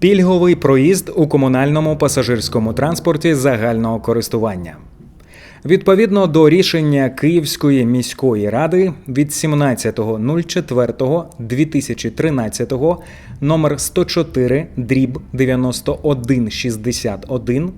Пільговий проїзд у комунальному пасажирському транспорті загального користування. Відповідно до рішення Київської міської ради від 17.04.2013 номер 104 дріб 9161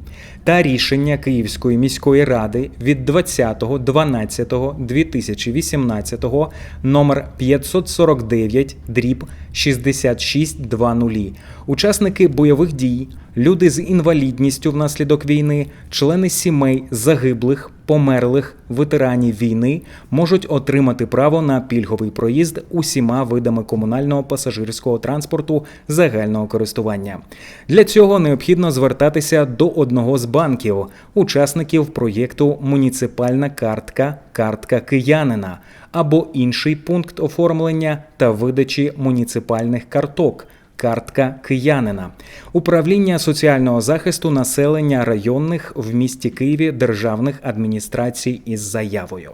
та рішення Київської міської ради від 20.12.2018 номер 549 дріб 6620 учасники бойових дій, люди з інвалідністю внаслідок війни, члени сімей загиблих, померлих, ветеранів війни можуть отримати право на пільговий проїзд усіма видами комунального пасажирського транспорту загального користування. Для цього необхідно звертатися до одного з банків, учасників проєкту Муніципальна картка картка киянина або інший пункт оформлення та видачі муніципальних карток. Картка киянина, управління соціального захисту населення районних в місті Києві державних адміністрацій із заявою.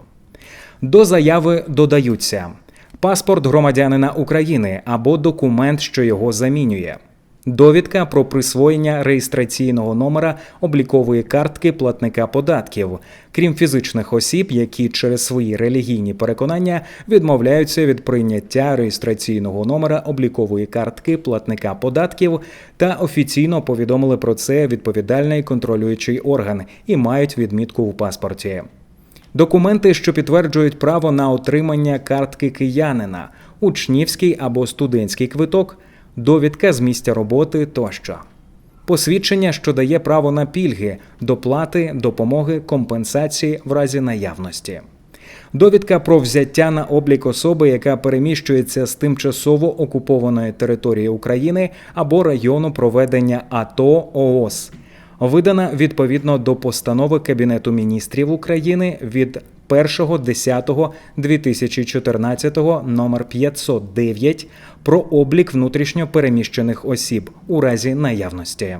До заяви додаються паспорт громадянина України або документ, що його замінює. Довідка про присвоєння реєстраційного номера облікової картки платника податків, крім фізичних осіб, які через свої релігійні переконання відмовляються від прийняття реєстраційного номера облікової картки платника податків та офіційно повідомили про це відповідальний контролюючий орган і мають відмітку в паспорті. Документи, що підтверджують право на отримання картки киянина, учнівський або студентський квиток, довідка з місця роботи тощо. Посвідчення, що дає право на пільги, доплати, допомоги, компенсації в разі наявності. Довідка про взяття на облік особи, яка переміщується з тимчасово окупованої території України або району проведення АТО ООС, видана відповідно до постанови Кабінету міністрів України від 1.10.2014 номер 509 про облік внутрішньо переміщених осіб у разі наявності.